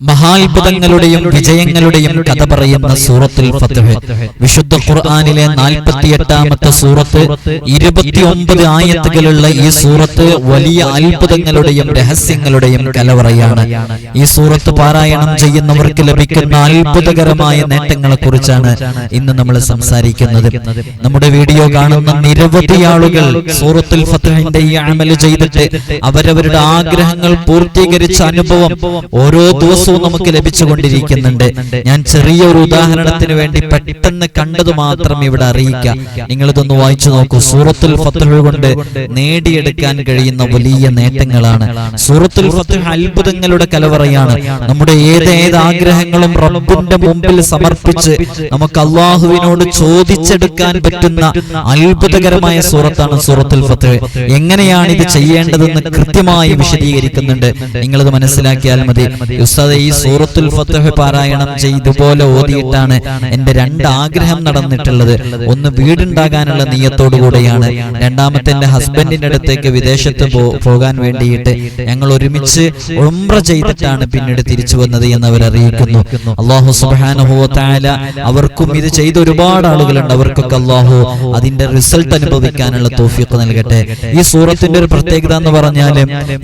മഹാത്ഭുതങ്ങളുടെയും വിജയങ്ങളുടെയും കഥ പറയുന്ന സൂറത്തുൽ വിശുദ്ധ ഖുർആനിലെ നാൽപ്പത്തിയെട്ടാമത്തെ സൂറത്ത് ഇരുപത്തിയൊമ്പത് ആയത്തുകളുള്ള ഈ സൂറത്ത് വലിയ അത്ഭുതങ്ങളുടെയും രഹസ്യങ്ങളുടെയും കലവറയാണ്. ഈ സൂറത്ത് പാരായണം ചെയ്യുന്നവർക്ക് ലഭിക്കുന്ന അത്ഭുതകരമായ നേട്ടങ്ങളെ കുറിച്ചാണ് ഇന്ന് നമ്മൾ സംസാരിക്കുന്നത്. നമ്മുടെ വീഡിയോ കാണുന്ന നിരവധി ആളുകൾ സൂറത്തുൽ ഫത്ഹിന്റെ ഈ അമൽ ചെയ്തിട്ട് അവരവരുടെ ആഗ്രഹങ്ങൾ പൂർത്തീകരിച്ച അനുഭവം ഓരോ ദിവസവും നമുക്ക് ലഭിച്ചുകൊണ്ടിരിക്കുന്നുണ്ട്. ഞാൻ ചെറിയൊരു ഉദാഹരണത്തിന് വേണ്ടി പെട്ടെന്ന് കണ്ടത് മാത്രം ഇവിടെ അറിയിക്കാം. നിങ്ങളിതൊന്ന് വായിച്ചു നോക്കൂ. സൂറത്തുൽ ഫത്ഹ് കൊണ്ട് നേടിയെടുക്കാൻ കഴിയുന്ന വലിയ നേട്ടങ്ങളാണ്. സൂറത്തുൽ ഫത്ഹ് അത്ഭുതങ്ങളുടെ കലവറയാണ്. നമ്മുടെ ഏതേത് ആഗ്രഹങ്ങളും റബ്ബിന്റെ മുമ്പിൽ സമർപ്പിച്ച് നമുക്ക് അള്ളാഹുവിനോട് ചോദിച്ചെടുക്കാൻ പറ്റുന്ന അത്ഭുതകരമായ സൂറത്താണ് സൂറത്തുൽ ഫത്ഹ്. എങ്ങനെയാണ് ഇത് ചെയ്യേണ്ടതെന്ന് കൃത്യമായി വിശദീകരിക്കുന്നുണ്ട്. നിങ്ങളത് മനസ്സിലാക്കിയാൽ മതി. ഉസ്താദ് ഈ സൂറത്തുൽ ഫത്തഹ് പാരായണം ചെയ്തുപോലെ ഓതിയിട്ടാണ് എന്റെ രണ്ട് ആഗ്രഹം നടന്നിട്ടുള്ളത്. ഒന്ന് വീടുണ്ടാകാനുള്ള നീയത്തോടു കൂടിയാണ് രണ്ടാമത്തെ എന്റെ ഹസ്ബൻഡിന്റെ അടുത്തേക്ക് വിദേശത്ത് പോകാൻ വേണ്ടിയിട്ട് ഞങ്ങൾ ഒരുമിച്ച് ഉംറ ചെയ്തിട്ടാണ് പിന്നീട് തിരിച്ചു വന്നത് എന്ന് അവർ അറിയിക്കുന്നു അള്ളാഹു തആല അവർക്കും ഇത് ചെയ്ത ഒരുപാട് ആളുകളുണ്ട്. അവർക്കൊക്കെ അള്ളാഹു അതിന്റെ റിസൾട്ട് അനുഭവിക്കാനുള്ള തൗഫീഖ് നൽകട്ടെ. ഈ സൂറത്തിന്റെ ഒരു പ്രത്യേകത എന്ന് പറഞ്ഞാൽ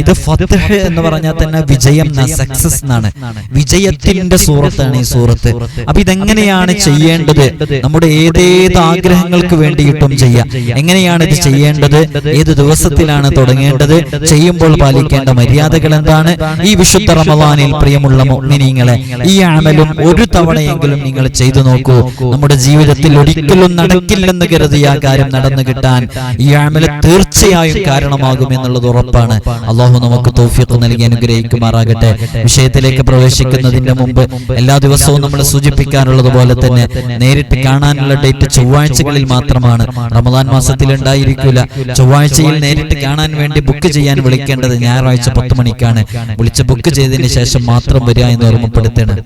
ഇത് ഫത്ഹ് എന്ന് പറഞ്ഞാൽ തന്നെ വിജയം സക്സസ് എന്നാണ്. വിജയത്തിന്റെ സൂറത്താണ് ഈ സൂറത്ത്. അപ്പൊ ഇതെങ്ങനെയാണ് ചെയ്യേണ്ടത്? നമ്മുടെ ഏതേത് ആഗ്രഹങ്ങൾക്ക് വേണ്ടിയിട്ടും ചെയ്യാം? എങ്ങനെയാണ് ഇത് ചെയ്യേണ്ടത്? ഏത് ദിവസത്തിലാണ് തുടങ്ങേണ്ടത്? ചെയ്യുമ്പോൾ പാലിക്കേണ്ട മര്യാദകൾ എന്താണ് ഈ വിശുദ്ധ റമദാനിൽ പ്രിയമുള്ള മുഅ്മിനീങ്ങളെ ഈ അമലും ഒരു തവണയെങ്കിലും നിങ്ങൾ ചെയ്തു നോക്കൂ. നമ്മുടെ ജീവിതത്തിൽ ഒരിക്കലും നടക്കില്ലെന്ന് കരുതിയ ആ കാര്യം നടന്നു കിട്ടാൻ ഈ ആമല തീർച്ചയായും കാരണമാകും എന്നുള്ളത് ഉറപ്പാണ്. അള്ളാഹു നമുക്ക് തോഫിക്ക് നൽകി അനുഗ്രഹിക്കുമാറാകട്ടെ. വിഷയത്തിലേക്ക് പ്രവേശിക്കുന്നതിന്റെ മുമ്പ് എല്ലാ ദിവസവും നമ്മൾ സൂചിപ്പിക്കാനുള്ളത് പോലെ തന്നെ നേരിട്ട് കാണാനുള്ള ഡേറ്റ് ചൊവ്വാഴ്ചകളിൽ മാത്രമാണ്. റമദാൻ മാസത്തിൽ ഉണ്ടായിരിക്കില്ല. ചൊവ്വാഴ്ചയിൽ നേരിട്ട് കാണാൻ വേണ്ടി ബുക്ക് ചെയ്യാൻ വിളിക്കേണ്ടത് ഞായറാഴ്ച പത്ത് മണിക്കാണ്. വിളിച്ച് ബുക്ക് ചെയ്തതിന് ശേഷം മാത്രം വരിക എന്ന് ഓർമ്മപ്പെടുത്തണം.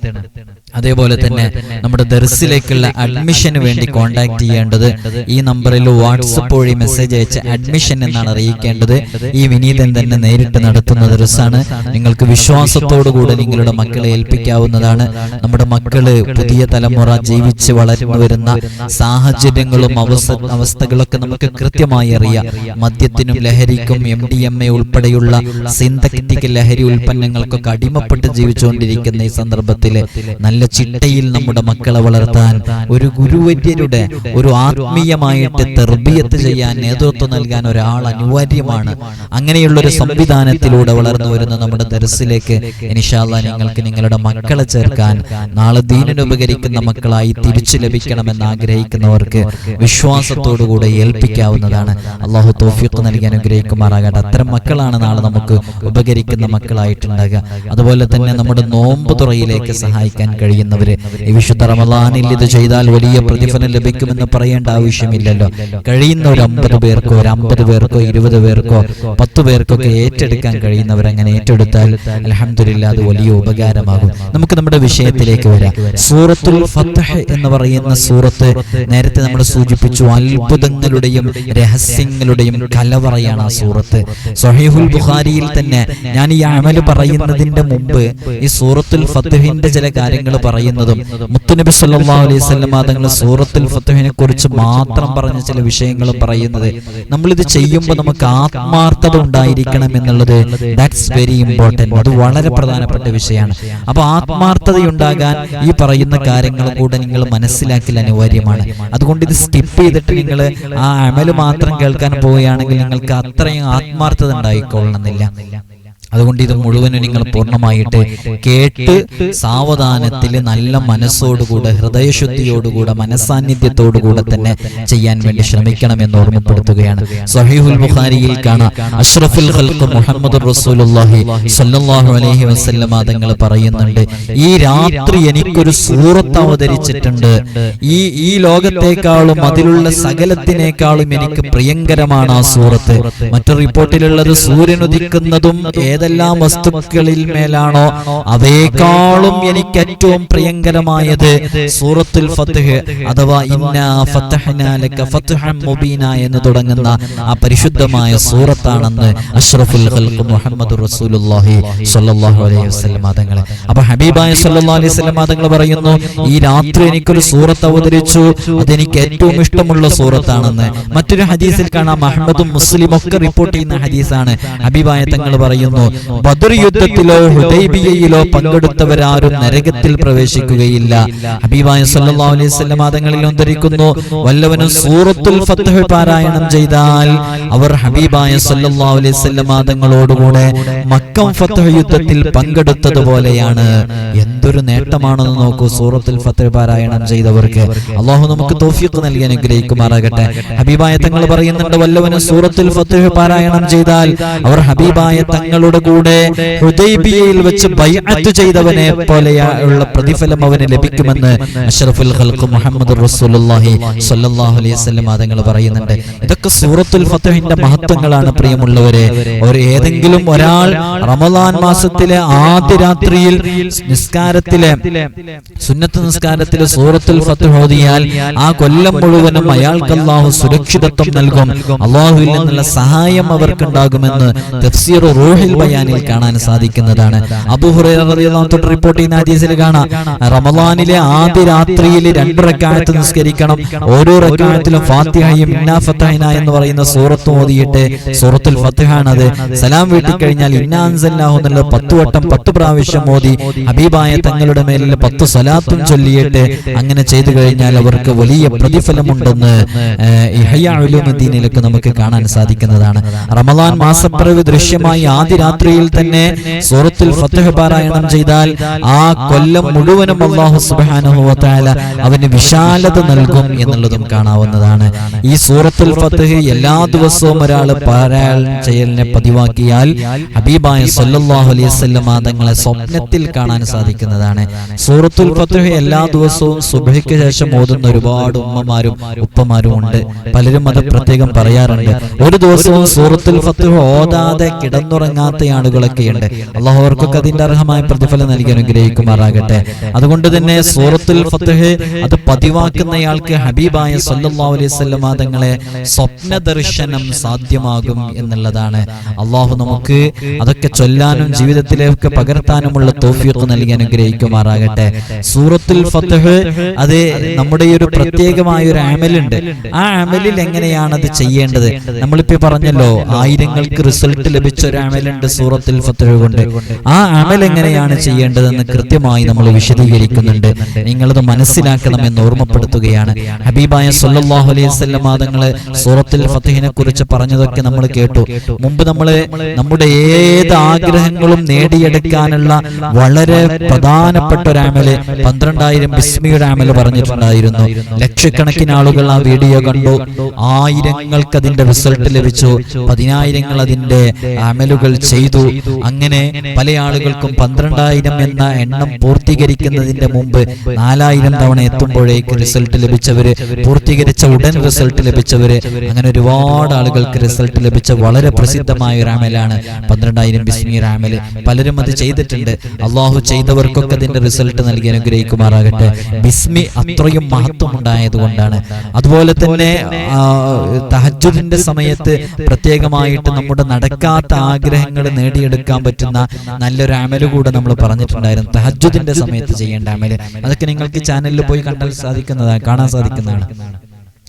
അതേപോലെ തന്നെ നമ്മുടെ ദർസിലേക്കുള്ള അഡ്മിഷന് വേണ്ടി കോൺടാക്ട് ചെയ്യേണ്ടത് ഈ നമ്പറിൽ വാട്സപ്പ് വഴി മെസ്സേജ് അയച്ച് അഡ്മിഷൻ എന്നാണ് അറിയിക്കേണ്ടത്. ഈ വിനീതൻ തന്നെ നേരിട്ട് നടത്തുന്ന ദർസാണ് നിങ്ങൾക്ക് വിശ്വാസത്തോടു കൂടെ നിങ്ങളുടെ മക്കളെ ഏൽപ്പിക്കാവുന്നതാണ്. നമ്മുടെ മക്കൾ പുതിയ തലമുറ ജീവിച്ച് വളർന്നു വരുന്ന സാഹചര്യങ്ങളും അവസ്ഥ അവസ്ഥകളൊക്കെ നമുക്ക് കൃത്യമായി അറിയാം. മദ്യത്തിനും ലഹരിക്കും എം ഡി എം എ ഉൾപ്പെടെയുള്ള സിന്തറ്റിക് ലഹരി ഉൽപ്പന്നങ്ങൾക്കൊക്കെ അടിമപ്പെട്ട് ജീവിച്ചുകൊണ്ടിരിക്കുന്ന ഈ സന്ദർഭത്തിൽ നല്ല ചിട്ടയിൽ നമ്മുടെ മക്കളെ വളർത്താൻ ഒരു ഗുരുവര്യരുടെ ഒരു ആത്മീയമായിട്ട് തെർബിയത്ത് ചെയ്യാൻ നേതൃത്വം നൽകാൻ ഒരാൾ അനിവാര്യമാണ്. അങ്ങനെയുള്ള ഒരു സംവിധാനത്തിലൂടെ വളർന്നു വരുന്ന നമ്മുടെ ദർസിലേക്ക് ഇനിഷാല്ല നിങ്ങൾക്ക് നിങ്ങളുടെ മക്കളെ ചേർക്കാൻ നാളെ ദീനനുപകരിക്കുന്ന മക്കളായി തിരിച്ചു ലഭിക്കണമെന്ന് ആഗ്രഹിക്കുന്നവർക്ക് വിശ്വാസത്തോടുകൂടെ ഏൽപ്പിക്കാവുന്നതാണ്. അള്ളാഹു തോഫിക്ക് നൽകി അനുഗ്രഹിക്കുമാറാകട്ടെ. അത്തരം മക്കളാണ് നാളെ നമുക്ക് ഉപകരിക്കുന്ന മക്കളായിട്ടുണ്ടാകുക. അതുപോലെ തന്നെ നമ്മുടെ നോമ്പ് തുറയിലേക്ക് സഹായിക്കാൻ കഴിയുന്നവര് ഈ വിശുദ്ധ റമദാനിൽ ഇത് ചെയ്താൽ വലിയ പ്രതിഫലം ലഭിക്കുമെന്ന് പറയേണ്ട ആവശ്യമില്ലല്ലോ. കഴിയുന്ന ഒരു അമ്പത് പേർക്കോ ഒരു അമ്പത് പേർക്കോ ഇരുപത് പേർക്കോ പത്ത് പേർക്കൊക്കെ ഏറ്റെടുക്കാൻ കഴിയുന്നവർ അങ്ങനെ ഏറ്റെടുത്താൽ അലഹമില്ല അത് വലിയ ഉപകാരമാകും. നമുക്ക് നമ്മുടെ വിഷയത്തിലേക്ക് വരാം. സൂറത്തുൽ ഫത്തഹ് എന്ന് പറയുന്ന സൂറത്ത് നേരത്തെ നമ്മൾ സൂചിപ്പിച്ചു അത്ഭുതങ്ങളുടെയും രഹസ്യങ്ങളുടെയും കലവറയാണ് ആ സൂറത്ത്. സഹീഹുൽ ബുഖാരിയിൽ തന്നെ ഞാൻ ഈ അമൽ പറയുന്നതിന്റെ മുമ്പ് ഈ സൂറത്തുൽ ഫത്തഹിന്റെ ചില കാര്യങ്ങൾ പറയുന്നതും മുത്തുനബി സല്ലാ അലൈഹി വസല്ലം തങ്ങൾ സൂറത്തുൽ ഫത്തഹിനെ കുറിച്ച് മാത്രം പറഞ്ഞ ചില വിഷയങ്ങൾ പറയുന്നത്. നമ്മൾ ഇത് ചെയ്യുമ്പോൾ നമുക്ക് ആത്മാർത്ഥത ഉണ്ടായിരിക്കണം എന്നുള്ളത് ദാറ്റ്സ് വെരി ഇമ്പോർട്ടന്റ് അത് വളരെ പ്രധാനപ്പെട്ട വിഷയമാണ്. അപ്പോൾ ആത്മാർത്ഥതയുണ്ടാകാൻ ഈ പറയുന്ന കാര്യങ്ങൾ കൂടെ നിങ്ങൾ മനസ്സിലാക്കൽ അനിവാര്യമാണ്. അതുകൊണ്ട് ഇത് സ്കിപ്പ് ചെയ്തിട്ട് നിങ്ങൾ ആ അമൽ മാത്രം കേൾക്കാൻ പോവുകയാണെങ്കിൽ നിങ്ങൾക്ക് അത്രയും ആത്മാർത്ഥത ഉണ്ടായിക്കൊള്ളണമെന്നില്ല. അതുകൊണ്ട് ഇത് മുഴുവനും നിങ്ങൾ പൂർണമായിട്ട് കേട്ട് സാവധാനത്തിൽ നല്ല മനസ്സോടുകൂടെ ഹൃദയശുദ്ധിയോടുകൂടെ മനസാന്നിധ്യത്തോടുകൂടെ തന്നെ ചെയ്യാൻ വേണ്ടി ശ്രമിക്കണം എന്ന് ഓർമ്മപ്പെടുത്തുകയാണ്. സഹീഹുൽ ബുഖാരിയിൽ കാണാം. അഷ്റഫുൽ ഖൽഖ് മുഹമ്മദ് റസൂലുള്ളാഹി സ്വല്ലല്ലാഹു അലൈഹി വസല്ലം തങ്ങൾ പറയുന്നുണ്ട് ഈ രാത്രി എനിക്കൊരു സൂറത്ത് അവതരിച്ചിട്ടുണ്ട്. ഈ ഈ ലോകത്തെക്കാളും അതിലുള്ള സകലത്തിനേക്കാളും എനിക്ക് പ്രിയങ്കരമാണ് ആ സൂറത്ത്. മറ്റു റിപ്പോർട്ടിലുള്ളത് സൂര്യൻ ഉദിക്കുന്നതും ഏതെല്ലാം വസ്തുക്കളിൽ മേലാണോ അവയേക്കാളും എനിക്ക് ഏറ്റവും പ്രിയങ്കരമായത് സൂറത്തുൽ ഫത്ഹ് അഥവാ ഇന്ന ഫത്തഹ്നാലക ഫത്ഹൻ മുബീന എന്ന് തുടങ്ങുന്ന ആ പരിശുദ്ധമായ സൂറത്താണെന്ന് അഷ്റഫുൽ ഖൽഖ് മുഹമ്മദ് റസൂലുള്ളാഹി സ്വല്ലല്ലാഹു അലൈഹി വസല്ലം തങ്ങളെ അപ്പോൾ ഹബീബായ സ്വല്ലല്ലാഹു അലൈഹി വസല്ലം തങ്ങൾ പറയുന്നു ഈ രാത്രി എനിക്കൊരു സൂറത്ത് അവതരിച്ചു അതെനിക്ക് ഏറ്റവും ഇഷ്ടമുള്ള സൂറത്താണെന്ന്. മറ്റൊരു ഹദീസിൽ കാണാം അഹമ്മദും മുസ്ലിം ഒക്കെ റിപ്പോർട്ട് ചെയ്യുന്ന ഹദീസാണ്. ഹബീബായ തങ്ങൾ പറയുന്നു ബദർ യുദ്ധത്തിലോ ഹുദൈബിയയിലോ പങ്കെടുത്തവരാരും നരകത്തിൽ പ്രവേശിക്കുകയില്ല. ഹബീബായ സല്ലല്ലാഹു അലൈഹി വസല്ലം തങ്ങളിൽ ഉദ്ധരിക്കുന്നു വല്ലവനും സൂറത്തുൽ ഫത്ഹ് പാരായണം ചെയ്താൽ അവർ ഹബീബായ സല്ലല്ലാഹു അലൈഹി വസല്ലം തങ്ങളോടുകൂടെ മക്കം ഫത്ഹ് യുദ്ധത്തിൽ പങ്കെടുത്തതുപോലെയാണ്. എന്തൊരു നേട്ടമാണെന്ന് നോക്കൂ സൂറത്തുൽ ഫത്ഹ് പാരായണം ചെയ്തവർക്ക്. അള്ളാഹു നമുക്ക് തൗഫീഖ് നൽകി അനുഗ്രഹിക്കുമാറാകട്ടെ. ഹബീബായ തങ്ങൾ പറയുന്നുണ്ട് വല്ലവനും സൂറത്തുൽ ഫത്ഹ് പാരായണം ചെയ്താൽ അവർ ഹബീബായ തങ്ങളുടെ കൂടെ ഹുദൈബിയയിൽ വെച്ച് ബൈഅത്ത് ചെയ്തവനെ പോലെയുള്ള പ്രതിഫലം അവന് ലഭിക്കുമെന്ന് അഷ്റഫുൽ ഖൽഖ് മുഹമ്മദ് റസൂലുള്ളാഹി സ്വല്ലല്ലാഹു അലൈഹി വസല്ലം തങ്ങൾ പറയുന്നുണ്ട്. ഇതൊക്കെ സൂറത്തുൽ ഫത്ഹിന്റെ മഹത്വങ്ങളാണ് പ്രിയമുള്ളവരെ. ഒരു ഏതെങ്കിലും ഒരാൾ റമദാൻ മാസത്തിലെ ആദ്യ രാത്രിയിൽ നിസ്കാരത്തിലെ സുന്നത്ത് നിസ്കാരത്തിലെ സൂറത്തുൽ ഫത്ഹ് ഓതിയാൽ ആ കൊല്ലം മുഴുവനും അയാൾക്ക് അള്ളാഹു സുരക്ഷിതത്വം നൽകും. അള്ളാഹുവിൽ നിന്നുള്ള സഹായം അവർക്കുണ്ടാകുമെന്ന് തഫ്സീർ റൂഹിൽ ബയാനിൽ കാണാൻ സാധിക്കുന്നതാണ്. അബൂഹുറൈറ റിപ്പോർട്ട് ചെയ്യുന്ന ഹദീസിൽ കാണാം. റമദാനിലെ ആദ്യ രാത്രിയിൽ രണ്ട് റക്കാലത്ത് നിസ്കരിക്കണം. ഓരോ റക്കാലത്തിലും ഫാത്തിഹയും ഇന്നാ ഫത്തഹിന എന്ന് പറയുന്ന സൂറത്ത് ഓതിയിട്ട് സൂറത്തുൽ ഫത്തഹാണ് അത് സലാം വീട്ടിൽ കഴിഞ്ഞാൽ ഇന്നാ അൻസല്ലാഹു എന്നുള്ള പത്ത് വട്ടം പത്ത് പ്രാവശ്യം ഓതി. ഹബീബായ തങ്ങളുടെ മേലിൽ പത്ത് സലാത്തും ചൊല്ലിയിട്ട് അങ്ങനെ ചെയ്തു കഴിഞ്ഞാൽ അവർക്ക് വലിയ പ്രതിഫലമുണ്ടെന്ന് ഇഹയ്യാലുമദീനിലൊക്കെ നമുക്ക് കാണാൻ സാധിക്കുന്നതാണ്. റമദാൻ മാസപ്പിറവ് ദൃശ്യമായി ആദ്യ രാത്രിയിൽ തന്നെ സൂറത്തുൽ ഫത്തഹ് പാരായണം ചെയ്താൽ ആ കൊല്ലം മുഴുവനും അള്ളാഹു തആല അവന് വിശാലത നൽകും എന്നുള്ളതും കാണാവുന്നതാണ്. ഈ സൂറത്തുൽ ഫത്തഹ് എല്ലാ ദിവസവും ഒരാൾ പാരായണം ചെയ്യലിനെ പതിവാക്കിയാൽ ഹബീബായ സല്ലാഹു അലൈഹി മാതങ്ങളെ തങ്ങളെ സ്വപ്നത്തിൽ കാണാൻ സാധിക്കുന്നതാണ്. സൂറത്തുൽ ഫത്തഹ് എല്ലാ ദിവസവും സുബഹയ്ക്ക് ശേഷം ഓതുന്ന ഒരുപാട് ഉമ്മമാരും ഉപ്പമാരും ഉണ്ട്. പലരും അത് പ്രത്യേകം പറയാറുണ്ട്. ഒരു ദിവസവും സൂറത്തുൽ ഫത്തഹ് ഓതാതെ കിടന്നുറങ്ങാത്ത ആളുകളൊക്കെ ഉണ്ട് അള്ളാഹു അവർക്കൊക്കെ അതിന്റെ അർഹമായ പ്രതിഫലം നൽകി അനുഗ്രഹിക്കുമാറാകട്ടെ. അതുകൊണ്ട് തന്നെ സൂറത്തുൽ ഫത്തഹ് അത് പതിവാക്കുന്നയാൾക്ക് ഹബീബായ വസല്ലം തങ്ങളെ സ്വപ്ന ദർശനം സാധ്യമാകും എന്നുള്ളതാണ്. അള്ളാഹു നമുക്ക് അതൊക്കെ ചൊല്ലാനും ജീവിതത്തിലേക്ക് പകർത്താനുമുള്ള തോഫിയൊക്കെ നൽകി അനുഗ്രഹിക്കുമാറാകട്ടെ. സൂറത്തുൽ ഫത്തഹ് അത് നമ്മുടെ ഒരു പ്രത്യേകമായ ഒരു ആമലുണ്ട് ആ ആമലിൽ എങ്ങനെയാണ് അത് ചെയ്യേണ്ടത്? നമ്മളിപ്പോ പറഞ്ഞല്ലോ ആയിരങ്ങൾക്ക് റിസൾട്ട് ലഭിച്ച ഒരു അമലുണ്ട് സൂറത്തുൽ ഫത്തഹ് കൊണ്ട്. ആ അമൽ എങ്ങനെയാണ് ചെയ്യേണ്ടതെന്ന് കൃത്യമായി നമ്മൾ വിശദീകരിക്കുന്നുണ്ട്. നിങ്ങളത് മനസ്സിലാക്കണമെന്ന് ഓർമ്മപ്പെടുത്തുകയാണ്. ഹബീബായ സല്ലല്ലാഹു അലൈഹി വസല്ലം സൂറത്തിൽ ഫത്തഹിനെ കുറിച്ച് പറഞ്ഞതൊക്കെ നമ്മൾ കേട്ടു. മുമ്പ് നമ്മൾ നമ്മുടെ ഏത് ആഗ്രഹങ്ങളും നേടിയെടുക്കാനുള്ള വളരെ പ്രധാനപ്പെട്ട ഒരു അമൽ പന്ത്രണ്ടായിരം ബിസ്മിയുടെ അമൽ പറഞ്ഞിട്ടുണ്ടായിരുന്നു. ലക്ഷക്കണക്കിന് ആളുകൾ ആ വീഡിയോ കണ്ടു. ആയിരങ്ങൾക്ക് അതിന്റെ റിസൾട്ട് ലഭിച്ചു. പതിനായിരങ്ങൾ അതിന്റെ അമലുകൾ ചെയ്തു. അങ്ങനെ പല ആളുകൾക്കും പന്ത്രണ്ടായിരം എന്ന എണ്ണം പൂർത്തീകരിക്കുന്നതിന്റെ മുമ്പ് നാലായിരം തവണ എത്തുമ്പോഴേക്ക് റിസൾട്ട് ലഭിച്ചവര് പൂർത്തീകരിച്ച ഉടൻ റിസൾട്ട് ലഭിച്ചവര് അങ്ങനെ ഒരുപാട് ആളുകൾക്ക് റിസൾട്ട് ലഭിച്ച വളരെ പ്രസിദ്ധമായ ഒരു ആമലാണ് പന്ത്രണ്ടായിരം ബിസ്മി റാമൽ പലരും അത് ചെയ്തിട്ടുണ്ട്. അള്ളാഹു ചെയ്തവർക്കൊക്കെ അതിന്റെ റിസൾട്ട് നൽകി അനുഗ്രഹിക്കുമാറാകട്ടെ. ബിസ്മി അത്രയും മഹത്വം കൊണ്ടാണ് അതുപോലെ തന്നെ തഹജുദിന്റെ സമയത്ത് പ്രത്യേകമായിട്ട് നമ്മുടെ നടക്കാത്ത ആഗ്രഹങ്ങൾ നേടിയെടുക്കാൻ പറ്റുന്ന നല്ലൊരു അമൽ കൂടെ നമ്മൾ പറഞ്ഞിട്ടുണ്ടായിരുന്നു. തഹജുദിന്റെ സമയത്ത് ചെയ്യേണ്ട അമൽ. അതൊക്കെ നിങ്ങൾക്ക് ചാനലിൽ പോയി കണ്ടാൽ സാധിക്കുന്നതാണ് കാണാൻ സാധിക്കുന്നതാണ്.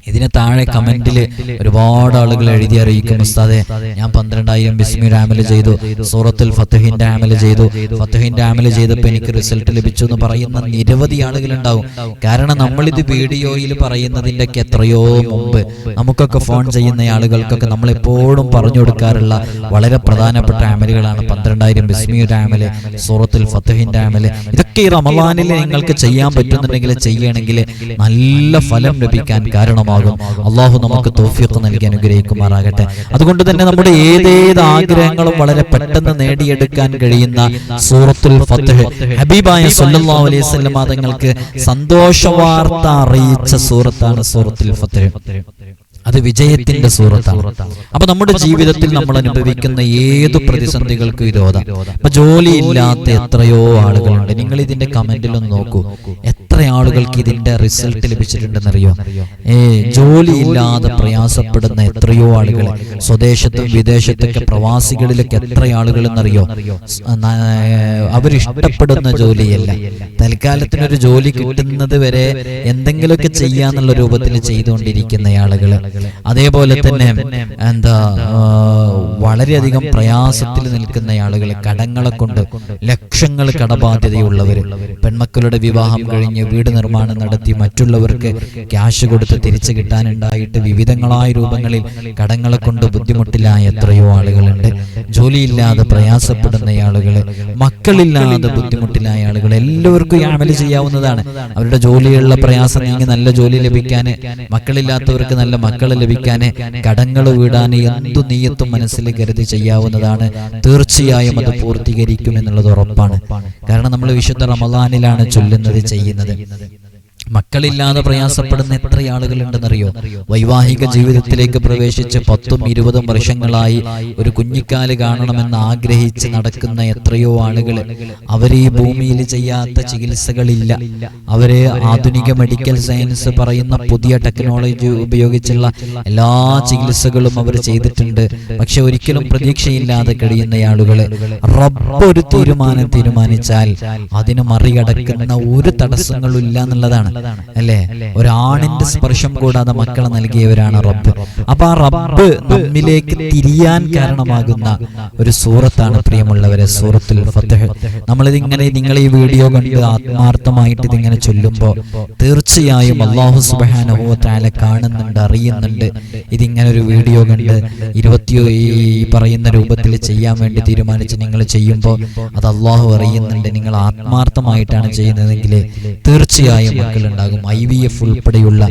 ഇതിന് താഴെ കമന്റിൽ ഒരുപാട് ആളുകൾ എഴുതി അറിയിക്കും ഉസ്താദെ. ഞാൻ പന്ത്രണ്ടായിരം ബിസ്മിയുടെ ആമൽ ചെയ്തു. സൂറത്തുൽ ഫത്തുഹിന്റെ ആമൽ ചെയ്തു. ഫത്തുഹിന്റെ ആമൽ ചെയ്തപ്പോൾ എനിക്ക് റിസൾട്ട് ലഭിച്ചു എന്ന് പറയുന്ന നിരവധി ആളുകൾ ഉണ്ടാവും. കാരണം നമ്മളിത് വീഡിയോയിൽ പറയുന്നതിന്റെയൊക്കെ എത്രയോ മുമ്പ് നമുക്കൊക്കെ ഫോൺ ചെയ്യുന്ന ആളുകൾക്കൊക്കെ നമ്മൾ എപ്പോഴും പറഞ്ഞു കൊടുക്കാറുള്ള വളരെ പ്രധാനപ്പെട്ട ആമലുകളാണ് പന്ത്രണ്ടായിരം ബിസ്മിയുടെ ആമൽ സൂറത്തുൽ ഫത്തുഹിന്റെ ആമൽ ഇതൊക്കെ ഈ റമദാനിൽ നിങ്ങൾക്ക് ചെയ്യാൻ പറ്റുന്നുണ്ടെങ്കിൽ ചെയ്യണമെങ്കിൽ നല്ല ഫലം ലഭിക്കാൻ കാരണമാകും അള്ളാഹു നമുക്ക് തോഫിയൊക്കെ നൽകി അനുഗ്രഹിക്കുമാറാകട്ടെ. അതുകൊണ്ട് തന്നെ നമ്മുടെ ഏതേത് ആഗ്രഹങ്ങളും വളരെ പെട്ടെന്ന് നേടിയെടുക്കാൻ കഴിയുന്ന സൂറത്തുൽ ഫത്തഹ് ഹബീബായ സല്ലല്ലാഹു അലൈഹി വസല്ലം തങ്ങൾക്ക് സന്തോഷവാർത്ത അറിയിച്ച സൂറത്താണ് സൂറത്തുൽ ഫത്തഹ് അത് വിജയത്തിന്റെ സൂറത്താണ്. അപ്പൊ നമ്മുടെ ജീവിതത്തിൽ നമ്മൾ അനുഭവിക്കുന്ന ഏത് പ്രതിസന്ധികൾക്കും വിരോധം അപ്പൊ ജോലി ഇല്ലാത്ത എത്രയോ ആളുകളുണ്ട്. നിങ്ങൾ ഇതിന്റെ കമന്റിലും നോക്കൂ. എത്ര ആളുകൾക്ക് ഇതിന്റെ റിസൾട്ട് ലഭിച്ചിട്ടുണ്ടെന്നറിയോ? ഏ ജോലി ഇല്ലാതെ പ്രയാസപ്പെടുന്ന എത്രയോ ആളുകൾ സ്വദേശത്തും വിദേശത്തൊക്കെ പ്രവാസികളിലൊക്കെ എത്ര ആളുകൾ എന്നറിയോ സ്- ന- അവരിഷ്ടപ്പെടുന്ന ജോലിയല്ല. തൽക്കാലത്തിനൊരു ജോലി കിട്ടുന്നത് വരെ എന്തെങ്കിലുമൊക്കെ ചെയ്യാന്നുള്ള രൂപത്തിൽ ചെയ്തുകൊണ്ടിരിക്കുന്ന ആളുകൾ അതേപോലെ തന്നെ എന്താ വളരെയധികം പ്രയാസത്തിൽ നിൽക്കുന്ന ആളുകൾ കടങ്ങളെ കൊണ്ട് ലക്ഷങ്ങൾ കടബാധ്യതയുള്ളവർ പെൺമക്കളുടെ വിവാഹം കഴിഞ്ഞ് വീട് നിർമ്മാണം നടത്തി മറ്റുള്ളവർക്ക് ക്യാഷ് കൊടുത്ത് തിരിച്ചു കിട്ടാനുണ്ടായിട്ട് വിവിധങ്ങളായ രൂപങ്ങളിൽ കടങ്ങളെ കൊണ്ട് ബുദ്ധിമുട്ടിലായ എത്രയോ ആളുകളുണ്ട്. ജോലിയില്ലാതെ പ്രയാസപ്പെടുന്ന ആളുകൾ മക്കളില്ലാതെ ബുദ്ധിമുട്ടിലായ ആളുകൾ എല്ലാവർക്കും ഈ അമൽ ചെയ്യാവുന്നതാണ്. അവരുടെ ജോലിയുള്ള പ്രയാസം നീങ്ങി നല്ല ജോലി ലഭിക്കാൻ മക്കളില്ലാത്തവർക്ക് നല്ല മക്കൾ ലഭിക്കാൻ കടങ്ങൾ വീടാൻ എന്തു നീയത്തും മനസ്സിൽ കരുതി ചെയ്യാവുന്നതാണ്. തീർച്ചയായും അത് പൂർത്തീകരിക്കും എന്നുള്ളത് ഉറപ്പാണ്. കാരണം നമ്മൾ വിശുദ്ധ റമദാനിലാണ് ചൊല്ലുന്നത് ചെയ്യുന്നത്. മക്കളില്ലാതെ പ്രയാസപ്പെടുന്ന എത്ര ആളുകളുണ്ടെന്നറിയോ? വൈവാഹിക ജീവിതത്തിലേക്ക് പ്രവേശിച്ച് പത്തും ഇരുപതും വർഷങ്ങളായി ഒരു കുഞ്ഞിക്കാൽ കാണണമെന്ന് ആഗ്രഹിച്ച് നടക്കുന്ന എത്രയോ ആളുകൾ അവർ ഈ ഭൂമിയിൽ ചെയ്യാത്ത ചികിത്സകളില്ല. അവർ ആധുനിക മെഡിക്കൽ സയൻസ് പറയുന്ന പുതിയ ടെക്നോളജി ഉപയോഗിച്ചുള്ള എല്ലാ ചികിത്സകളും അവർ ചെയ്തിട്ടുണ്ട്. പക്ഷെ ഒരിക്കലും പ്രതീക്ഷയില്ലാതെ കഴിയുന്ന ആളുകൾ റബ്ബ് ഒരു തീരുമാനം തീരുമാനിച്ചാൽ അതിന് മറികടക്കുന്ന ഒരു തടസ്സങ്ങളും ഇല്ല എന്നുള്ളതാണ്. അല്ലേ? ഒരാണിന്റെ സ്പർശം കൂടാതെ മക്കളെ നൽകിയവരാണ് റബ്ബ്. അപ്പൊ ആ റബ്ബ് നമ്മിലേക്ക് തിരിയാൻ കാരണമാകുന്ന ഒരു സൂറത്താണ് പ്രിയമുള്ളവരെ സൂറത്തുൽ ഫത്തഹ് നമ്മളിതിങ്ങനെ നിങ്ങൾ ഈ വീഡിയോ കണ്ട് ആത്മാർത്ഥമായിട്ട് ഇതിങ്ങനെ ചൊല്ലുമ്പോൾ തീർച്ചയായും അള്ളാഹു സുബാനഹോ താല കാണുന്നുണ്ട് അറിയുന്നുണ്ട്. ഇതിങ്ങനെ ഒരു വീഡിയോ കണ്ട് ഇരുപത്തിയോ ഈ പറയുന്ന രൂപത്തിൽ ചെയ്യാൻ വേണ്ടി തീരുമാനിച്ച് നിങ്ങൾ ചെയ്യുമ്പോൾ അത് അള്ളാഹു അറിയുന്നുണ്ട്. നിങ്ങൾ ആത്മാർത്ഥമായിട്ടാണ് ചെയ്യുന്നതെങ്കിൽ തീർച്ചയായും മക്കളുണ്ടാകും ഐ വി എഫ് ഉൾപ്പെടെയുള്ള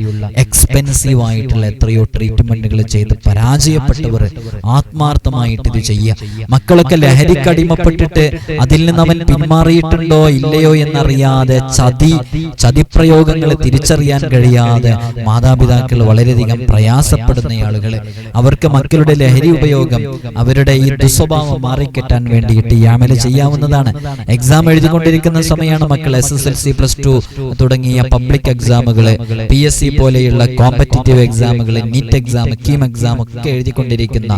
എക്സ്പെൻസീവ് ആയിട്ടുള്ള എത്രയോ ട്രീറ്റ്മെന്റുകൾ ചെയ്ത് പരാജയപ്പെട്ടവർ ആത്മാർത്ഥമായിട്ട് ഇത് ചെയ്യുക. മക്കളൊക്കെ ലഹരിക്ക് അടിമപ്പെട്ടിട്ട് അതിൽ നിന്ന് അവൻ പിന്മാറിയിട്ടുണ്ടോ ഇല്ലയോ എന്നറിയാതെ ചതി ചതിപ്രയോഗങ്ങൾ തിരിച്ചറിയാൻ കഴിയാതെ മാതാപിതാക്കൾ വളരെയധികം പ്രയാസപ്പെടുന്ന ആളുകൾ അവർക്ക് മക്കളുടെ ലഹരി ഉപയോഗം അവരുടെ ഈ ദുസ്വഭാവം മാറിക്കിട്ടാൻ വേണ്ടിയിട്ട് ഈ അമൽ ചെയ്യാവുന്നതാണ്. എക്സാം എഴുതിക്കൊണ്ടിരിക്കുന്ന സമയമാണ് മക്കൾ S S L C plus two തുടങ്ങിയ പബ്ലിക് എക്സാമുകൾ പി എസ് സി പോലെയുള്ള കോമ്പറ്റേറ്റീവ് എക്സാമുകൾ നീറ്റ് എക്സാം കീം എക്സാം ഒക്കെ എഴുതിക്കൊണ്ടിരിക്കുന്ന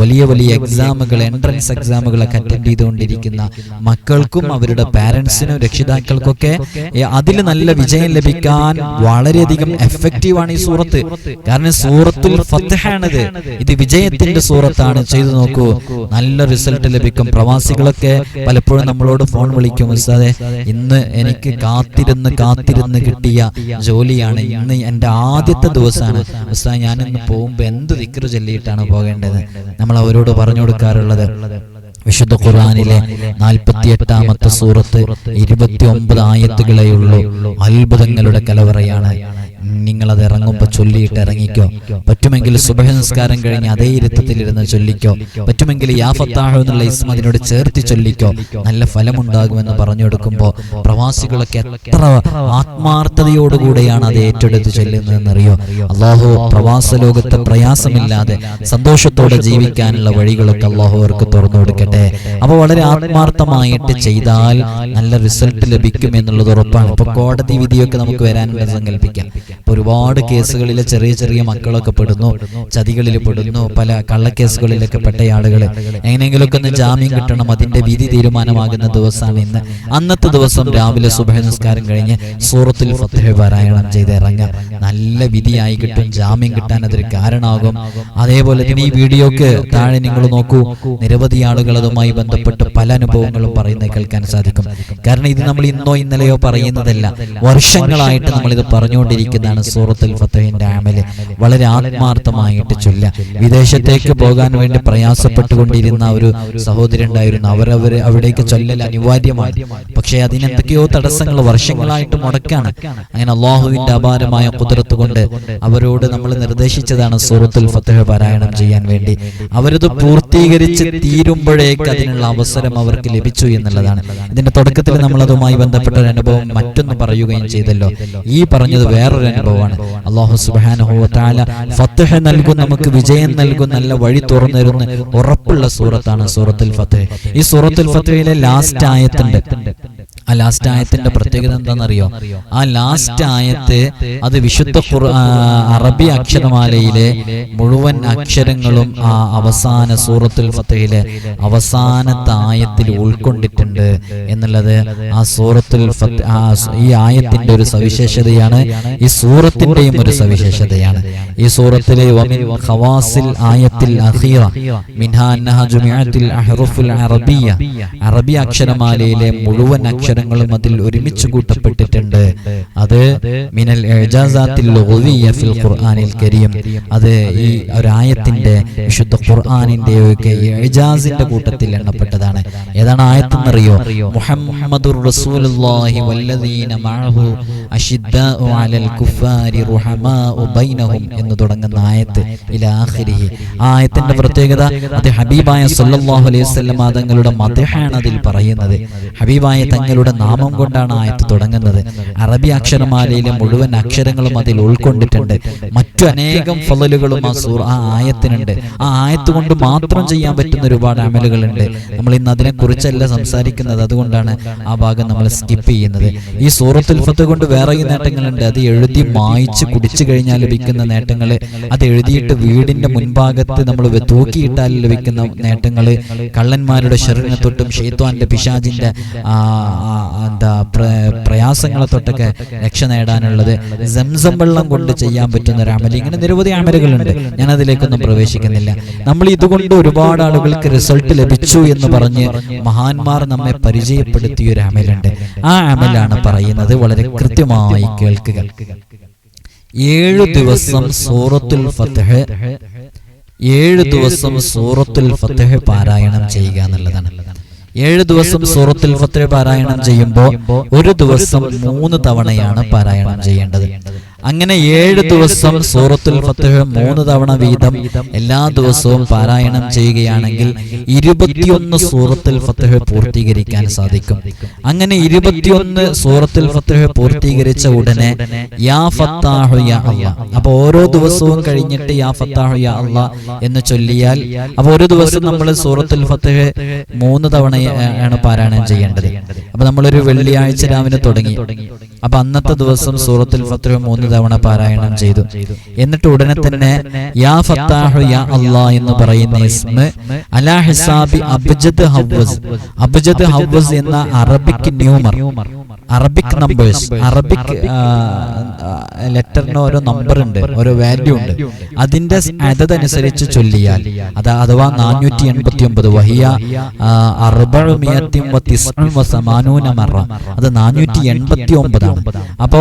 വലിയ വലിയ എക്സാമുകൾ എൻട്രൻസ് എക്സാമുകളൊക്കെ അറ്റൻഡ് ചെയ്തുകൊണ്ടിരിക്കുന്ന മക്കൾക്കും അവരുടെ പാരന്റ്സിനും രക്ഷിതാക്കൾക്കൊക്കെ അതിൽ നല്ല വിജയം ലഭിക്കാൻ വളരെയധികം എഫക്റ്റീവാണ് ഈ സൂറത്ത്. കാരണം സൂറത്തുൽ ഫത്തഹാണിത് ഇത് വിജയത്തിന്റെ സൂറത്താണ് ചെയ്തു നോക്കൂ. നല്ല റിസൾട്ട് ലഭിക്കും പ്രവാസികളൊക്കെ പലപ്പോഴും നമ്മളോട് ഫോൺ വിളിക്കും ഉസ്താദെ ഇന്ന് എനിക്ക് കാത്തിരുന്ന് കാത്തിരുന്ന് കിട്ടിയ ജോലിയാണ് ഇന്ന് എന്റെ ആദ്യത്തെ ദിവസമാണ്. ഉസ്താദ് ഞാൻ ഇന്ന് പോകുമ്പോൾ എന്ത് ദിക്കറ് ചൊല്ലിയിട്ടാണ് പോകേണ്ടത്? നമ്മൾ അവരോട് പറഞ്ഞു കൊടുക്കാറുള്ളത് വിശുദ്ധ ഖുർആനിലെ നാൽപ്പത്തി എട്ടാമത്തെ സൂറത്ത് ഇരുപത്തി ഒമ്പത് ആയത്തുകളേ ഉള്ളൂ. അത്ഭുതങ്ങളുടെ കലവറയാണ്. നിങ്ങളത് ഇറങ്ങുമ്പോൾ ചൊല്ലിയിട്ട് ഇറങ്ങിക്കോ. പറ്റുമെങ്കിൽ സുബഹ നിസ്കാരം കഴിഞ്ഞ് അതേ ഇരുത്തത്തിലിരുന്ന് ചൊല്ലിക്കോ. പറ്റുമെങ്കിൽ യാ ഫത്താഹു എന്നുള്ള ഇസ്മ അതിനോട് ചേർത്തി ചൊല്ലിക്കോ. നല്ല ഫലമുണ്ടാകുമെന്ന് പറഞ്ഞു കൊടുക്കുമ്പോൾ പ്രവാസികളൊക്കെ എത്ര ആത്മാർത്ഥതയോടുകൂടെയാണ് അത് ഏറ്റെടുത്ത് ചൊല്ലുന്നതെന്നറിയോ? അള്ളാഹു പ്രവാസ ലോകത്തെ പ്രയാസമില്ലാതെ സന്തോഷത്തോടെ ജീവിക്കാനുള്ള വഴികളൊക്കെ അള്ളാഹു അവർക്ക് തുറന്നു കൊടുക്കട്ടെ. അപ്പൊ വളരെ ആത്മാർത്ഥമായിട്ട് ചെയ്താൽ നല്ല റിസൾട്ട് ലഭിക്കും എന്നുള്ളത് ഉറപ്പാണ്. ഇപ്പൊ കോടതി വിധിയൊക്കെ നമുക്ക് വരാനുള്ള സങ്കല്പിക്കാം. ഇപ്പൊ ഒരുപാട് കേസുകളിലെ ചെറിയ ചെറിയ മക്കളൊക്കെ പെടുന്നു ചതികളിൽ പെടുന്നു പല കള്ളക്കേസുകളിലൊക്കെ പെട്ട ആളുകൾ എങ്ങനെയെങ്കിലുമൊക്കെ ഒന്ന് ജാമ്യം കിട്ടണം. അതിന്റെ വിധി തീരുമാനമാകുന്ന ദിവസമാണ് ഇന്ന്. അന്നത്തെ ദിവസം രാവിലെ സുബഹ നിസ്കാരം കഴിഞ്ഞ് സൂറത്തിൽ ഫത്തഹ പാരായണം ചെയ്ത് ഇറങ്ങാം നല്ല വിധിയായി കിട്ടും. ജാമ്യം കിട്ടാൻ അതൊരു കാരണമാകും. അതേപോലെ തന്നെ ഈ വീഡിയോക്ക് താഴെ നിങ്ങൾ നോക്കൂ. നിരവധി ആളുകൾ അതുമായി ബന്ധപ്പെട്ട് പല അനുഭവങ്ങളും പറയുന്നത് കേൾക്കാൻ സാധിക്കും. കാരണം ഇത് നമ്മൾ ഇന്നോ ഇന്നലെയോ പറയുന്നതല്ല വർഷങ്ങളായിട്ട് നമ്മൾ ഇത് പറഞ്ഞുകൊണ്ടിരിക്കുന്നതാണ് സൂറത്തുൽ ഫത്തഹിന്റെ അമൽ വളരെ ആത്മാർത്ഥമായിട്ട് ചൊല്ല. വിദേശത്തേക്ക് പോകാൻ വേണ്ടി പ്രയാസപ്പെട്ടുകൊണ്ടിരുന്ന ഒരു സഹോദരി ഉണ്ടായിരുന്നു അവർ അവിടേക്ക് ചൊല്ലൽ അനിവാര്യമാണ്. പക്ഷേ അതിനെന്തൊക്കെയോ തടസ്സങ്ങൾ വർഷങ്ങളായിട്ട് മുടക്കാണ്. അങ്ങനെ അള്ളാഹുവിന്റെ അപാരമായ കുതിരത്ത് കൊണ്ട് അവരോട് നമ്മൾ നിർദ്ദേശിച്ചതാണ് സൂറത്തുൽ ഫത്തഹ് പാരായണം ചെയ്യാൻ വേണ്ടി. അവരത് പൂർത്തീകരിച്ച് തീരുമ്പോഴേക്ക് അതിനുള്ള അവസരം അവർക്ക് ലഭിച്ചു എന്നുള്ളതാണ്. ഇതിന്റെ തുടക്കത്തിൽ നമ്മൾ അതുമായി ബന്ധപ്പെട്ട ഒരു അനുഭവം മറ്റൊന്ന് പറയുകയും ചെയ്തല്ലോ. ഈ പറഞ്ഞത് വേറൊരു വേറൊരു അനുഭവമാണ്. അള്ളാഹു സുബാനുഹോത്താല ഫത്തഹ നൽകും നമുക്ക് വിജയം നൽകും നല്ല വഴി തുറന്നിരുന്ന് ഉറപ്പുള്ള സൂറത്താണ് സൂറത്തുൽ ഫത്തഹ് ഈ സൂറത്തുൽ ഫത്തഹയിലെ ലാസ്റ്റ് ആയത്തുണ്ട്. ആ ലാസ്റ്റ് ആയത്തിന്റെ പ്രത്യേകത എന്താണെന്നറിയോ? ആ ലാസ്റ്റ് ആയത്ത് അത് വിശുദ്ധ അറബി അക്ഷരമാലയിലെ മുഴുവൻ അക്ഷരങ്ങളും ആ അവസാന സൂറത്തുൽ ഫത്തഹിലെ അവസാനത്തെ ആയത്തിൽ ഉൾക്കൊണ്ടിട്ടുണ്ട് എന്നുള്ളത് ആ സൂറത്തുൽ ഫത്ത് ഈ ആയത്തിന്റെ ഒരു സവിശേഷതയാണ് ഈ സൂറത്തിന്റെയും ഒരു സവിശേഷതയാണ്. ഈ സൂറത്തിലെ ഖവാസിൽ ആയത്തിൽ അഖീറ മിൻഹാ അറബിയ. അറബി അക്ഷരമാലയിലെ മുഴുവൻ അക്ഷരങ്ങളും അതിൽ ഒരുമിച്ച് കൂട്ടപ്പെട്ടിട്ടുണ്ട്. അത് മിനൽ ഫിൽ ഖുർആനിൽ കരീം. അത് ഈ ഒരായത്തിന്റെ വിശുദ്ധ ഖുർആാനിന്റെ ഒക്കെ ഇജാസിന്റെ കൂട്ടത്തിൽ എണ്ണപ്പെട്ടതാണ്. ഏതാണ് ആയത്തെന്നറിയോ? മുഹമ്മദുർ റസൂലുള്ളാഹി വല്ലദീന മഅഹു അഷിദ്ദാഉ അലൽ കുഫാരി റുഹമാഉ ബൈനഹും എന്ന് തുടങ്ങുന്ന ആയത്ത് ഇലാ ആയത്തിന്റെ പ്രത്യേകത അത് ഹബീബായ സല്ലല്ലാഹു അലൈഹി വസല്ലം തങ്ങളുടെ മദ്ഹാണ് അതിൽ പറയുന്നത്. ഹബീബായ തങ്ങളുടെ നാമം കൊണ്ടാണ് ആയത്ത് തുടങ്ങുന്നത്. അറബി അക്ഷരമാലയിലെ മുഴുവൻ അക്ഷരങ്ങളും അതിൽ ഉൾക്കൊണ്ടിട്ടുണ്ട്. മറ്റു അനേകം ഫലലുകളും ആ സൂർ ആ ആയത്തിനുണ്ട്. ആ ആയത്ത് കൊണ്ട് മാത്രം ചെയ്യാൻ പറ്റുന്ന ഒരുപാട് അമലുകളുണ്ട്. നമ്മൾ ഇന്ന് അതിനെ കുറിച്ചല്ല സംസാരിക്കുന്നത്. അതുകൊണ്ടാണ് ആ ഭാഗം നമ്മൾ സ്കിപ്പ് ചെയ്യുന്നത്. ഈ സൂറത്തുൽ ഫത്ത് കൊണ്ട് വേറെ ഈ നേട്ടങ്ങളുണ്ട്. അത് എഴുതി മായിച്ച് കുടിച്ചു കഴിഞ്ഞാൽ ലഭിക്കുന്ന നേട്ടങ്ങൾ അത് എഴുതിയിട്ട് വീടിന്റെ മുൻഭാഗത്ത് നമ്മൾ തൂക്കിയിട്ടാൽ ലഭിക്കുന്ന നേട്ടങ്ങൾ കള്ളന്മാരുടെ ശരീരനെ തൊട്ടും ഷെയ്ത്വാന്റെ പിശാജിന്റെ ആ, എന്താ പ്ര- പ്രയാസങ്ങളെ തൊട്ടൊക്കെ രക്ഷ നേടാനുള്ളത് സംസം വെള്ളം കൊണ്ട് ചെയ്യാൻ പറ്റുന്ന ഒരു അമൽ ഇങ്ങനെ നിരവധി അമലുകളുണ്ട്. ഞാൻ അതിലേക്കൊന്നും പ്രവേശിക്കുന്നില്ല. നമ്മൾ ഇതുകൊണ്ട് ഒരുപാട് ആളുകൾക്ക് റിസൾട്ട് ലഭിച്ചു എന്ന് പറഞ്ഞ് മഹാന്മാർ നമ്മെ പരിചയപ്പെടുത്തിയ ഒരു അമലുണ്ട്. ആ അമലാണ് പറയുന്നത് വളരെ കൃത്യമായി കേൾക്കുക. ഏഴു ദിവസം സൂറത്തുൽ ഫത്തഹ് ഏഴ് ദിവസം സൂറത്തുൽ ഫത്തഹ് പാരായണം ചെയ്യുക എന്നുള്ളതാണ്. ഏഴ് ദിവസം സൂറത്തിൽ ഫത്ര പാരായണം ചെയ്യുമ്പോൾ ഒരു ദിവസം മൂന്ന് തവണയാണ് പാരായണം ചെയ്യേണ്ടത്. അങ്ങനെ ഏഴ് ദിവസം സൂറത്തുൽ ഫത്തഹ് മൂന്ന് തവണ വീതം എല്ലാ ദിവസവും പാരായണം ചെയ്യുകയാണെങ്കിൽ ഇരുപത്തിയൊന്ന് സൂറത്തുൽ ഫത്തഹ് പൂർത്തീകരിക്കാൻ സാധിക്കും. അങ്ങനെ ഇരുപത്തിയൊന്ന് സൂറത്തുൽ ഫത്തഹ് പൂർത്തീകരിച്ച ഉടനെ യാ ഫത്താഹു യാ അല്ലാ അപ്പൊ ഓരോ ദിവസവും കഴിഞ്ഞിട്ട് യാ ഫത്താഹു യാ അല്ലാ എന്ന് ചൊല്ലിയാൽ അപ്പൊ ഒരു ദിവസം നമ്മൾ സൂറത്തുൽ ഫത്തഹ് മൂന്ന് തവണ ആണ് പാരായണം ചെയ്യേണ്ടത്. അപ്പൊ നമ്മളൊരു വെള്ളിയാഴ്ച രാവിലെ തുടങ്ങി. അപ്പൊ അന്നത്തെ ദിവസം സൂറത്തുൽ ഫത്തഹ് മൂന്ന് തവണ പാരായണം ചെയ്തു. എന്നിട്ട് ഉടനെ തന്നെ യാ ഫത്താഹു യാ അല്ലാ എന്ന് പറയുന്ന ഇസ്മ അലാ ഹിസാബി അബ്ജദ് ഹവ്വസ്. അബ്ജദ് ഹവ്വസ് എന്ന അറബിക് ന്യൂമർ. Arabic numbers. അറബിക് ലെറ്ററിന് ഓരോ നമ്പർ ഉണ്ട് ഓരോ വാല്യൂ ഉണ്ട്. അതിന്റെ അതനുസരിച്ച് ചൊല്ലിയാൽ. അത് അഥവാ നാനൂറ്റി എൺപത്തി ഒമ്പത് വഹിയ മറ. അത് നാനൂറ്റി എൺപത്തി ഒമ്പതാണ് അപ്പോ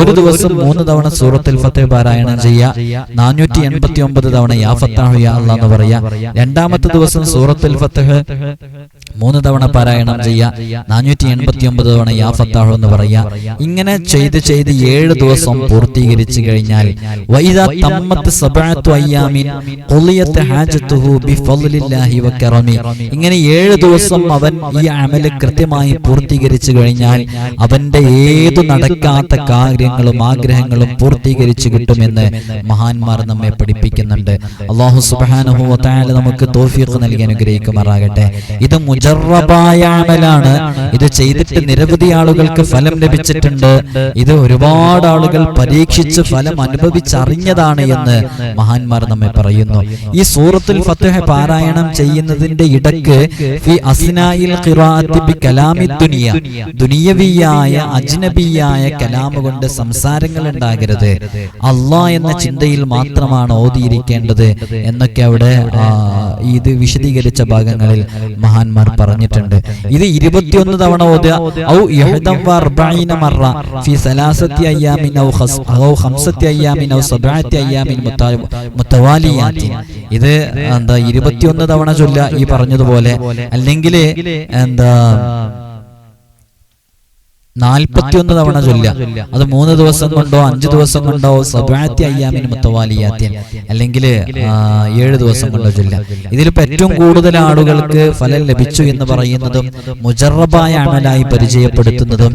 ഒരു ദിവസം മൂന്ന് തവണ സൂറത്തിൽ ഫത്തേ പാരായണം ചെയ്യുക നാനൂറ്റി എൺപത്തി ഒമ്പത് തവണ യാ ഫത്താഹു യാ അള്ളാന്ന് പറയാ. രണ്ടാമത്തെ ദിവസം സൂറത്തിൽ ഫത്തഹ് മൂന്ന് തവണ പാരായണം ചെയ്യുക നാനൂറ്റി എൺപത്തി ഒമ്പത് തവണ യാ ഫത്താഹു എന്ന് പറയുക ഇങ്ങനെ ചെയ്ത് ചെയ്ത് ഏഴ് ദിവസം പൂർത്തീകരിച്ചു കഴിഞ്ഞാൽ വൈദാ തമ്മത്ത് സബഅത്തു അയ്യാമിൻ ഖുളിയത്ത് ഹാജത്തുഹു ബിഫളില്ലാഹി വകറമി. ഇങ്ങനെ ഏഴ് ദിവസം അവൻ ഈ അമൽ കൃത്യമായി പൂർത്തീകരിച്ചു കഴിഞ്ഞാൽ അവന്റെ ഏതു നടക്കാത്ത കാര്യങ്ങളും ആഗ്രഹങ്ങളും പൂർത്തീകരിച്ചു കിട്ടുമെന്ന് മഹാന്മാർ നമ്മെ പഠിപ്പിക്കുന്നുണ്ട്. അള്ളാഹു സുബ്ഹാനഹു വതആല നമുക്ക് തൗഫീഖ് നൽകി അനുഗ്രഹിക്കുമാറാകട്ടെ. ഇത് മുജറബായ അമലാണ് ഇത് ചെയ്തിട്ട് നിരവധി ആളുകൾക്ക് ഫലം ലഭിച്ചിട്ടുണ്ട്. ഇത് ഒരുപാട് ആളുകൾ പരീക്ഷിച്ച് ഫലം അനുഭവിച്ചറിഞ്ഞതാണ് എന്ന് മഹാന്മാർ നമ്മെ പറയുന്നു. ഈ സൂറത്തുൽ ഫത്തഹ പാരായണം ചെയ്യുന്നതിന്റെ ഇടയ്ക്ക് ഫി കലാമി ദുനിയ ദുനിയവിയായ അജ്നബിയായ കലാമ കൊണ്ട് സംസാരങ്ങൾ ഉണ്ടാകരുത്. അള്ളാ എന്ന ചിന്തയിൽ മാത്രമാണ് ഓതിയിരിക്കേണ്ടത് എന്നൊക്കെ അവിടെ ഇത് വിശദീകരിച്ച ഭാഗങ്ങളിൽ മഹാന്മാർ പറഞ്ഞിട്ടുണ്ട്. ഇത് ഇരുപത്തിയൊന്ന് തവണ ഇത് എന്താ ഇരുപത്തിയൊന്ന് തവണ ചൊല്ല ഈ പറഞ്ഞതുപോലെ. അല്ലെങ്കിൽ എന്താ നാൽപ്പത്തിയൊന്ന് തവണ ചൊല്ല അത് മൂന്ന് ദിവസം കൊണ്ടോ അഞ്ചു ദിവസം കൊണ്ടോ സബാത്തി അയ്യാമിന് മുത്തവാലിയാത്തിയൻ അല്ലെങ്കിൽ ഏഴ് ദിവസം കൊണ്ടോ ചൊല്ല ഇതിലിപ്പോ ഏറ്റവും കൂടുതൽ ആളുകൾക്ക് ഫലം ലഭിച്ചു എന്ന് പറയുന്നതും മുജറബായ അമലായി പരിചയപ്പെടുത്തുന്നതും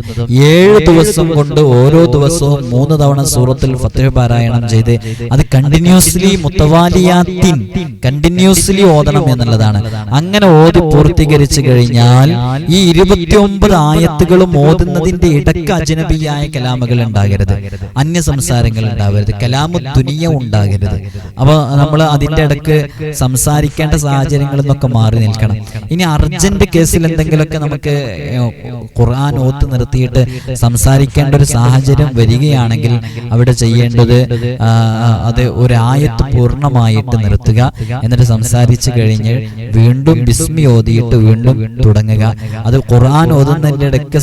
ഏഴ് ദിവസം കൊണ്ട് ഓരോ ദിവസവും മൂന്ന് തവണ സൂറത്തിൽ ഫത്തഹ് പാരായണം ചെയ്ത് അത് കണ്ടിന്യൂസ്ലി മുത്തവാലിയാത്തിൻ കണ്ടിന്യൂസ്ലി ഓതണം എന്നുള്ളതാണ്. അങ്ങനെ ഓതി പൂർത്തീകരിച്ചു കഴിഞ്ഞാൽ ഈ ഇരുപത്തിയൊമ്പത് ആയത്തുകളും ഓതുന്നതിന്റെ ഇടയ്ക്ക് അജനബിയായ കലാമുകൾ ഉണ്ടാകരുത്. അന്യ സംസാരങ്ങൾ ഉണ്ടാവരുത് കലാമു ദുനിയ ഉണ്ടാകരുത്. അപ്പൊ നമ്മൾ അതിന്റെ ഇടയ്ക്ക് സംസാരിക്കേണ്ട സാഹചര്യങ്ങളിൽ നിന്നൊക്കെ മാറി നിൽക്കണം. ഇനി അർജന്റ് കേസിൽ എന്തെങ്കിലുമൊക്കെ നമുക്ക് ഖുർആൻ ഓത്ത് നിർത്തിയിട്ട് സംസാരിക്കേണ്ട ഒരു സാഹചര്യം വരികയാണെങ്കിൽ അവിടെ ചെയ്യേണ്ടത് അത് അത് ഒരായത്ത് പൂർണമായിട്ട് നിർത്തുക. എന്നിട്ട് സംസാരിച്ചു കഴിഞ്ഞ് വീണ്ടും ബിസ്മി ഓതിയിട്ട് വീണ്ടും തുടങ്ങുക. അത് ഖുർആൻ ഓതുന്നതിന്റെ ഇടയ്ക്ക്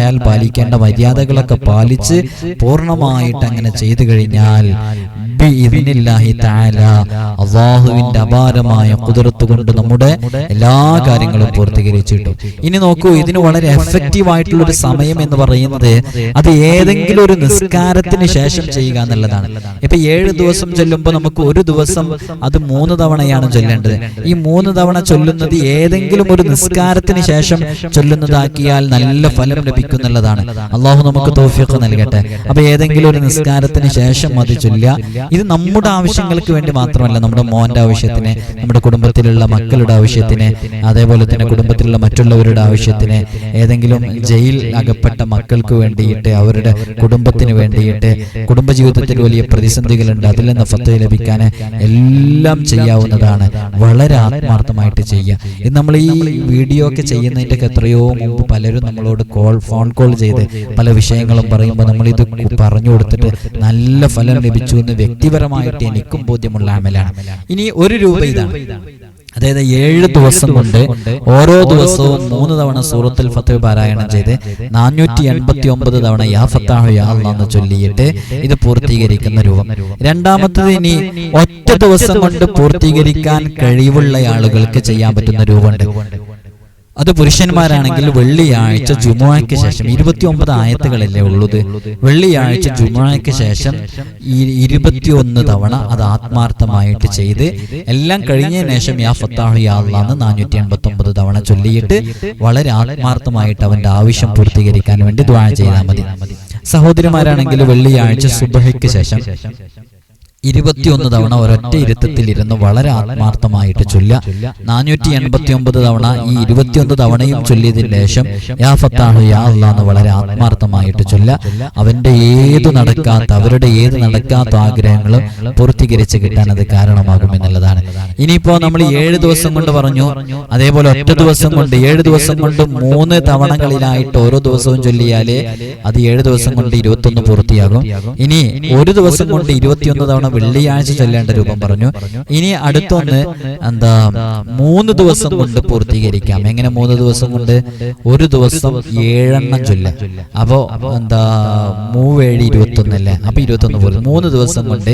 സംസാരമുണ്ടായാൽ പാലിക്കേണ്ട മര്യാദകളൊക്കെ പാലിച്ച് പൂർണമായിട്ട് അങ്ങനെ ചെയ്തു കഴിഞ്ഞാൽ അള്ളാഹുവിന്റെ അപാരമായ കുതിർത്ത് കൊണ്ട് നമ്മുടെ എല്ലാ കാര്യങ്ങളും പൂർത്തീകരിച്ചിട്ടു. ഇനി നോക്കൂ ഇതിന് വളരെ എഫക്റ്റീവ് ആയിട്ടുള്ള ഒരു സമയം എന്ന് പറയുന്നത് അത് ഏതെങ്കിലും ഒരു നിസ്കാരത്തിന് ശേഷം ചെയ്യുക എന്നുള്ളതാണ്. ഇപ്പൊ ഏഴ് ദിവസം ചൊല്ലുമ്പോൾ നമുക്ക് ഒരു ദിവസം അത് മൂന്ന് തവണയാണ് ചൊല്ലേണ്ടത്. ഈ മൂന്ന് തവണ ചൊല്ലുന്നത് ഏതെങ്കിലും ഒരു നിസ്കാരത്തിന് ശേഷം ചൊല്ലുന്നതാക്കിയാൽ നല്ല ഫലം ലഭിക്കുന്നുള്ളതാണ് അള്ളാഹു നമുക്ക് തോഫിയൊക്കെ നൽകട്ടെ. അപ്പൊ ഏതെങ്കിലും ഒരു നിസ്കാരത്തിന് ശേഷം അത് ചൊല്ലുക. ഇത് നമ്മുടെ ആവശ്യങ്ങൾക്ക് വേണ്ടി മാത്രമല്ല നമ്മുടെ മോന്റെ ആവശ്യത്തിന് നമ്മുടെ കുടുംബത്തിലുള്ള മക്കളുടെ ആവശ്യത്തിന് അതേപോലെ തന്നെ കുടുംബത്തിലുള്ള മറ്റുള്ളവരുടെ ആവശ്യത്തിന് ഏതെങ്കിലും ജയിൽ അകപ്പെട്ട മക്കൾക്ക് വേണ്ടിയിട്ട് അവരുടെ കുടുംബത്തിന് വേണ്ടിയിട്ട് കുടുംബജീവിതത്തിൽ വലിയ പ്രതിസന്ധികളുണ്ട്. അതിൽ നിന്ന് ഫത്ത് ലഭിക്കാൻ എല്ലാം ചെയ്യാവുന്നതാണ്. വളരെ ആത്മാർത്ഥമായിട്ട് ചെയ്യുക. ഇത് നമ്മൾ ഈ വീഡിയോ ഒക്കെ ചെയ്യുന്നതിന്റെ എത്രയോ മുമ്പ് പലരും നമ്മളോട് കോൾ ഫോൺ കോൾ ചെയ്ത് പല വിഷയങ്ങളും പറയുമ്പോൾ നമ്മൾ ഇത് പറഞ്ഞു കൊടുത്തിട്ട് നല്ല ഫലം ലഭിച്ചു എന്ന് വ്യക്തിപരമായിട്ട് എനിക്കും ബോധ്യമുള്ള അമലാണ് ഇനി ഒരു രൂപ ഇതാണ്. അതായത് ഏഴ് ദിവസം കൊണ്ട് ഓരോ ദിവസവും മൂന്ന് തവണ സൂറത്തുൽ ഫത്ത് പാരായണം ചെയ്ത് നാനൂറ്റി എൺപത്തി ഒമ്പത് തവണ യാ ഫത്താഹു യാ എന്ന് ചൊല്ലിയിട്ട് ഇത് പൂർത്തീകരിക്കുന്ന രൂപം. രണ്ടാമത്തത് ഇനി ഒറ്റ ദിവസം കൊണ്ട് പൂർത്തീകരിക്കാൻ കഴിവുള്ള ആളുകൾക്ക് ചെയ്യാൻ പറ്റുന്ന രൂപമുണ്ട്. അത് പുരുഷന്മാരാണെങ്കിൽ വെള്ളിയാഴ്ച ജുമുഅയ്ക്ക് ശേഷം ഇരുപത്തി ഒമ്പത് ആയത്തുകളല്ലേ ഉള്ളത്? വെള്ളിയാഴ്ച ജുമുഅയ്ക്ക് ശേഷം ഈ ഇരുപത്തിയൊന്ന് തവണ അത് ആത്മാർത്ഥമായിട്ട് ചെയ്ത് എല്ലാം കഴിഞ്ഞതിന് ശേഷം യാ ഫത്താഹു നാനൂറ്റി എൺപത്തി ഒമ്പത് തവണ ചൊല്ലിയിട്ട് വളരെ ആത്മാർത്ഥമായിട്ട് അവന്റെ ആവശ്യം പൂർത്തീകരിക്കാൻ വേണ്ടി ദ്വാഴ ചെയ്താൽ മതി. സഹോദരിമാരാണെങ്കിൽ വെള്ളിയാഴ്ച സുബഹയ്ക്ക് ശേഷം ഇരുപത്തിയൊന്ന് തവണ ഒരൊറ്റ ഇരുത്തത്തിൽ ഇരുന്ന് വളരെ ആത്മാർത്ഥമായിട്ട് ചൊല്ല നാനൂറ്റി എൺപത്തി ഒമ്പത് തവണ ഈ ഇരുപത്തിയൊന്ന് തവണയും ചൊല്ലിയതിന് ശേഷം യാ ഫത്താഹു യാ അല്ലാന്ന് വളരെ ആത്മാർത്ഥമായിട്ട് ചൊല്ല അവന്റെ ഏത് നടക്കാത്ത അവരുടെ ഏത് നടക്കാത്ത ആഗ്രഹങ്ങളും പൂർത്തീകരിച്ച് കിട്ടാൻ അത് കാരണമാകും എന്നുള്ളതാണ്. ഇനിയിപ്പോ നമ്മൾ ഏഴ് ദിവസം കൊണ്ട് പറഞ്ഞു. അതേപോലെ ഒറ്റ ദിവസം കൊണ്ട് ഏഴ് ദിവസം കൊണ്ട് മൂന്ന് തവണകളിലായിട്ട് ഓരോ ദിവസവും ചൊല്ലിയാലേ അത് ഏഴ് ദിവസം കൊണ്ട് ഇരുപത്തൊന്ന് പൂർത്തിയാകും ഇനി ഒരു ദിവസം കൊണ്ട് ഇരുപത്തിയൊന്ന് തവണ വെള്ളിയാഴ്ച ചൊല്ലേണ്ട രൂപം പറഞ്ഞു. ഇനി അടുത്തൊന്ന് എന്താ മൂന്ന് ദിവസം കൊണ്ട് പൂർത്തീകരിക്കാം. എങ്ങനെ മൂന്ന് ദിവസം കൊണ്ട്? ഒരു ദിവസം ഏഴെണ്ണം ചൊല്ല. അപ്പോ എന്താ മൂവേഴ് ഇരുപത്തൊന്ന് അല്ലേ അപ്പൊ ഇരുപത്തൊന്ന് പോലും. മൂന്ന് ദിവസം കൊണ്ട്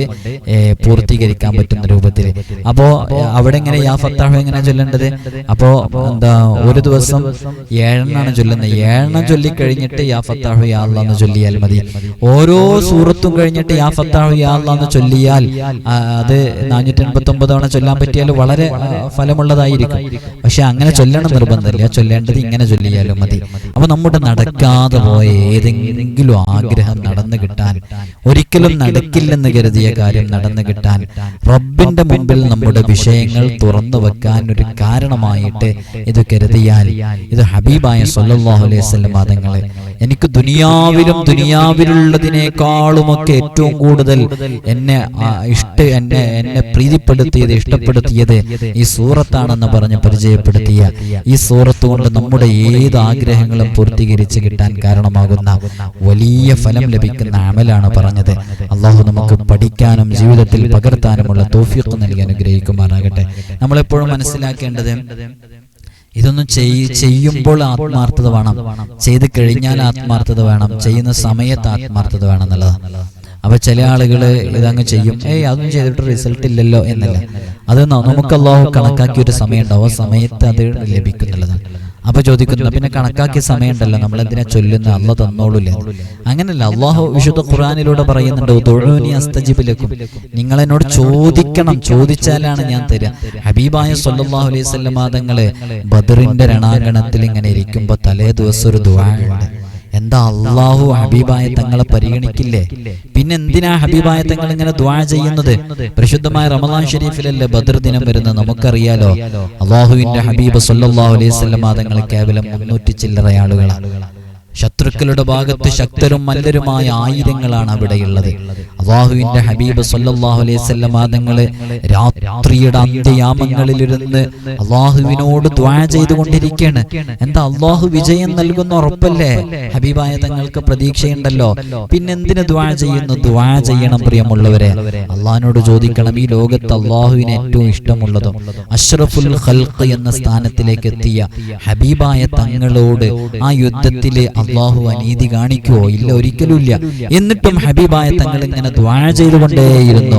പൂർത്തീകരിക്കാൻ പറ്റുന്ന രൂപത്തിൽ അപ്പോ അവിടെ എങ്ങനെ യാ ഫത്താഹ് എങ്ങനെ ചൊല്ലേണ്ടത്? അപ്പോ എന്താ ഒരു ദിവസം ഏഴെണ്ണാണ് ചൊല്ലുന്നത്. ഏഴെണ്ണം ചൊല്ലിക്കഴിഞ്ഞിട്ട് യാ ഫത്താഹു യാ അല്ലാ എന്ന് ചൊല്ലിയാൽ മതി. ഓരോ സൂറത്തും കഴിഞ്ഞിട്ട് യാ ഫത്താഹു യാ അല്ലാ എന്ന് ചൊല്ലിയാൽ അത് നാനൂറ്റി എൺപത്തി ഒമ്പത് തവണ ചൊല്ലാൻ പറ്റിയാൽ വളരെ ഫലമുള്ളതായിരിക്കും. പക്ഷെ അങ്ങനെ ചൊല്ലണം നിർബന്ധമില്ല. ചൊല്ലേണ്ടത് ഇങ്ങനെ ചൊല്ലിയാലും മതി. അപ്പൊ നമ്മുടെ നടക്കാതെ പോയ ഏതെങ്കിലും ആഗ്രഹം നടന്നു കിട്ടാൻ ഒരിക്കലും നടക്കില്ലെന്ന് കരുതിയ കാര്യം നടന്നു കിട്ടാൻ റബ്ബിന്റെ മുമ്പിൽ നമ്മുടെ വിഷയങ്ങൾ തുറന്നു വെക്കാൻ ഒരു കാരണമായിട്ട് ഇത് കരുതിയാൽ ഇത് ഹബീബായ സല്ലാഹു അലൈഹി വസല്ലം വാദങ്ങളെ എനിക്ക് ദുനിയാവിലും ദുനിയാവിലുള്ളതിനേക്കാളുമൊക്കെ ഏറ്റവും കൂടുതൽ എന്നെ ഇഷ്ട എന്നെ എന്നെ പ്രീതിപ്പെടുത്തിയത് ഇഷ്ടപ്പെടുത്തിയത് ഈ സൂറത്താണെന്ന് പറഞ്ഞ് പരിചയപ്പെടുത്തിയ ഈ സൂറത്ത് കൊണ്ട് നമ്മുടെ ഏത് ആഗ്രഹങ്ങളും പൂർത്തീകരിച്ച് കിട്ടാൻ കാരണമാകുന്ന വലിയ ഫലം ലഭിക്കുന്ന അമലാണ് പറഞ്ഞത്. അള്ളാഹു നമുക്ക് പഠിക്കാനും ജീവിതത്തിൽ പകർത്താനുമുള്ള തോഫിയൊക്കെ നൽകി അനുഗ്രഹിക്കുമാറാകട്ടെ. നമ്മളെപ്പോഴും മനസ്സിലാക്കേണ്ടത് ഇതൊന്നും ചെയ് ചെയ്യുമ്പോൾ ആത്മാർത്ഥത വേണം. ചെയ്ത് കഴിഞ്ഞാൽ ആത്മാർത്ഥത വേണം. ചെയ്യുന്ന സമയത്ത് ആത്മാർത്ഥത വേണം എന്നുള്ളതാണ്. അപ്പൊ ചില ആളുകൾ ഇതങ്ങ് ചെയ്യും. ഏയ് അതൊന്നും ചെയ്തിട്ട് റിസൾട്ട് ഇല്ലല്ലോ എന്നല്ല. അത് നമുക്ക് അള്ളാഹു കണക്കാക്കിയ ഒരു സമയം ഉണ്ടാവും ആ സമയത്ത് അത് ലഭിക്കുന്നുള്ളതാണ്. അപ്പൊ ചോദിക്കുന്നു പിന്നെ കണക്കാക്കിയ സമയമുണ്ടല്ലോ. നമ്മൾ എന്തിനാ ചൊല്ലുന്ന? അല്ല തന്നോളൂല്ലേ? അങ്ങനല്ല. അള്ളാഹു വിശുദ്ധ ഖുറാനിലൂടെ പറയുന്നുണ്ട് "ഉദ്ഉനി അസ്തജിബലക്കും. നിങ്ങൾ എന്നോട് ചോദിക്കണം. ചോദിച്ചാലാണ് ഞാൻ തരിക ഹബീബായ സല്ലല്ലാഹു അലൈഹി സ്വല്ലം മാതങ്ങൾ ബദറിന്റെ രണാങ്കണത്തിൽ ഇങ്ങനെ ഇരിക്കുമ്പോ തലേ ദിവസം ഒരു ദുആ ഉണ്ട്. എന്താ അള്ളാഹു ഹബീബായ തങ്ങളെ പരിഗണിക്കില്ലേ? പിന്നെ എന്തിനാ ഹബീബായ തങ്ങൾ ഇങ്ങനെ ദ്വാ ചെയ്യുന്നത്? പരിശുദ്ധമായ റമദാൻ ഷരീഫിലല്ലേ ബദർ ദിനം വരുന്നത് നമുക്കറിയാലോ? അള്ളാഹുവിന്റെ ഹബീബ് സല്ലല്ലാഹു അലൈഹി വസല്ലം തങ്ങൾ കേവലം മുന്നൂറ്റി ചില്ലറ ആളുകളാണ് ശത്രുക്കളുടെ ഭാഗത്ത് ശക്തരും മല്ലരുമായ ആയിരങ്ങളാണ് അവിടെയുള്ളത്. അള്ളാഹുവിന്റെ ഹബീബ് സല്ലാഹു അലൈഹി മാതങ്ങൾ തങ്ങൾ രാത്രിയുടെ അന്ത്യയാമങ്ങളിലിരുന്ന് അള്ളാഹുവിനോട് ദ്വാ ചെയ്തുകൊണ്ടിരിക്കുകയാണ് എന്താ അള്ളാഹു വിജയം നൽകുന്ന ഉറപ്പല്ലേ? ഹബീബായ തങ്ങൾക്ക് പ്രതീക്ഷയുണ്ടല്ലോ. പിന്നെ എന്തിനു ദ്വാ ചെയ്യുന്നു? ദ്വാ ചെയ്യണം പ്രിയമുള്ളവരെ. അള്ളാഹിനോട് ചോദിക്കണം ഈ ലോകത്ത് അള്ളാഹുവിന് ഏറ്റവും ഇഷ്ടമുള്ളതും അഷ്റഫുൽ ഖൽഖ് എന്ന സ്ഥാനത്തിലേക്ക് എത്തിയ ഹബീബായ തങ്ങളോട് ആ യുദ്ധത്തിൽ അള്ളാഹു അനീതി കാണിക്കുവോ? ഇല്ല ഒരിക്കലുമില്ല എന്നിട്ടും ഹബീബായ തങ്ങൾ ഇങ്ങനെ ദ്വാഴ ചെയ്തുകൊണ്ടേയിരുന്നു.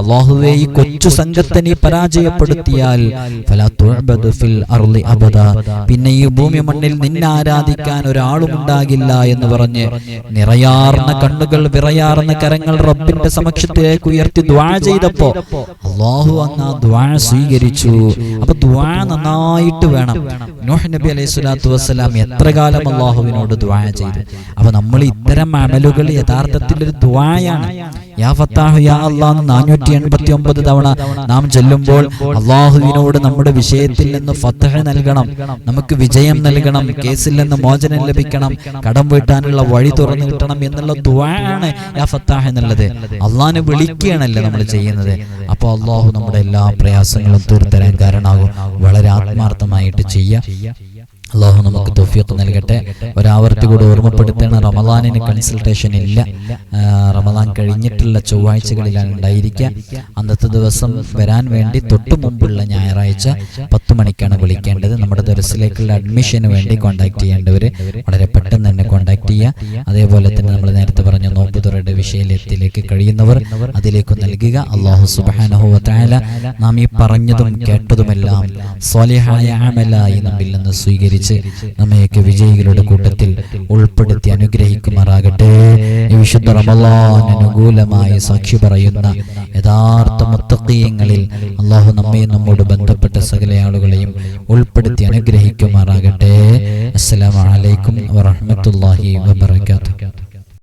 അള്ളാഹുവേ ഈ കൊച്ചു സംഘത്തെ നീ പരാജയപ്പെടുത്തിയാൽ പിന്നെ ഈ ഭൂമി മണ്ണിൽ നിന്നെ ആരാധിക്കാൻ ഒരാളും ഉണ്ടാകില്ല എന്ന് പറഞ്ഞ് നിറയാർന്ന കണ്ണുകൾ വിറയാർന്ന കരങ്ങൾ റബ്ബിന്റെ സമക്ഷത്തിലേക്ക് ഉയർത്തി ദ്വാഴ ചെയ്തപ്പോ അള്ളാഹു അങ്ങ് ആ ദ്വാഴ സ്വീകരിച്ചു. അപ്പൊ ദ്വാഴ നന്നായിട്ട് വേണം. നോഹ് നബി അലൈഹി സ്വലാത്തു വസ്സലാം എത്ര കാലം അള്ളാഹുവിനോട് ദ്വാ ചെയ്തു? അപ്പൊ നമ്മൾ ഇത്തരം അമലുകൾ യഥാർത്ഥത്തിൽ ഒരു ദ്വായാണ് യാ ഫത്താഹു യാ അള്ളാഹ് നാനൂറ്റി എൺപത്തി ഒമ്പത് തവണ നാം ചെല്ലുമ്പോൾ അള്ളാഹുവിനോട് നമ്മുടെ വിഷയത്തിൽ നിന്ന് ഫത്തഹ നൽകണം. നമുക്ക് വിജയം നൽകണം. കേസിൽ നിന്ന് മോചനം ലഭിക്കണം. കടം വീട്ടാനുള്ള വഴി തുറന്നു കിട്ടണം എന്നുള്ള ദുവാണ് യാ ഫത്താഹ് എന്നുള്ളത്. അള്ളാഹിനെ വിളിക്കുകയാണല്ലേ നമ്മൾ ചെയ്യുന്നത്. അപ്പോൾ അള്ളാഹു നമ്മുടെ എല്ലാ പ്രയാസങ്ങളും തീർത്തരാൻ കാരണമാകും. വളരെ ആത്മാർത്ഥമായിട്ട് ചെയ്യുക. അള്ളാഹു നമുക്ക് തൊഫിയൊക്കെ നൽകട്ടെ. ഒരാവർത്തി കൂടെ ഓർമ്മപ്പെടുത്തേണ്ട റമദാനിന് കൺസൾട്ടേഷൻ ഇല്ല. റമദാൻ കഴിഞ്ഞിട്ടുള്ള ചൊവ്വാഴ്ചകളിലാണ് ഉണ്ടായിരിക്കുക. അന്നത്തെ ദിവസം വരാൻ വേണ്ടി തൊട്ടു മുമ്പുള്ള ഞായറാഴ്ച പത്ത് മണിക്കാണ് വിളിക്കേണ്ടത്. നമ്മുടെ ദർസിലേക്കുള്ള അഡ്മിഷന് വേണ്ടി കോൺടാക്ട് ചെയ്യേണ്ടവർ വളരെ പെട്ടെന്ന് തന്നെ കോൺടാക്ട് ചെയ്യുക. അതേപോലെ തന്നെ നമ്മൾ നേരത്തെ പറഞ്ഞ നോമ്പ് തുറയുടെ വിഷയത്തിലേക്ക് കഴിയുന്നവർ അതിലേക്ക് നൽകുക. അള്ളാഹു സുബാനഹുല നാം ഈ പറഞ്ഞതും കേട്ടതുമെല്ലാം സ്വാലിഹായ അമലായി നമ്മിൽ നിന്ന് സ്വീകരിച്ച് നമ്മയൊക്കെ വിജയികളുടെ കൂട്ടത്തിൽ ഉൾപ്പെടുത്തി അനുഗ്രഹിക്കുമാറാകട്ടെ. വിശുദ്ധ റമലാൻ അനുകൂലമായി സാക്ഷി പറയുന്ന യഥാർത്ഥ മുത്തക്കീയങ്ങളിൽ അള്ളാഹു നമ്മയും നമ്മോട് ബന്ധപ്പെട്ട സകല ആളുകളെയും ഉൾപ്പെടുത്തി അനുഗ്രഹിക്കുമാറാകട്ടെ. അസ്സലാമു അലൈക്കും വറഹ്മത്തുള്ളാഹി വബറകാതുഹു.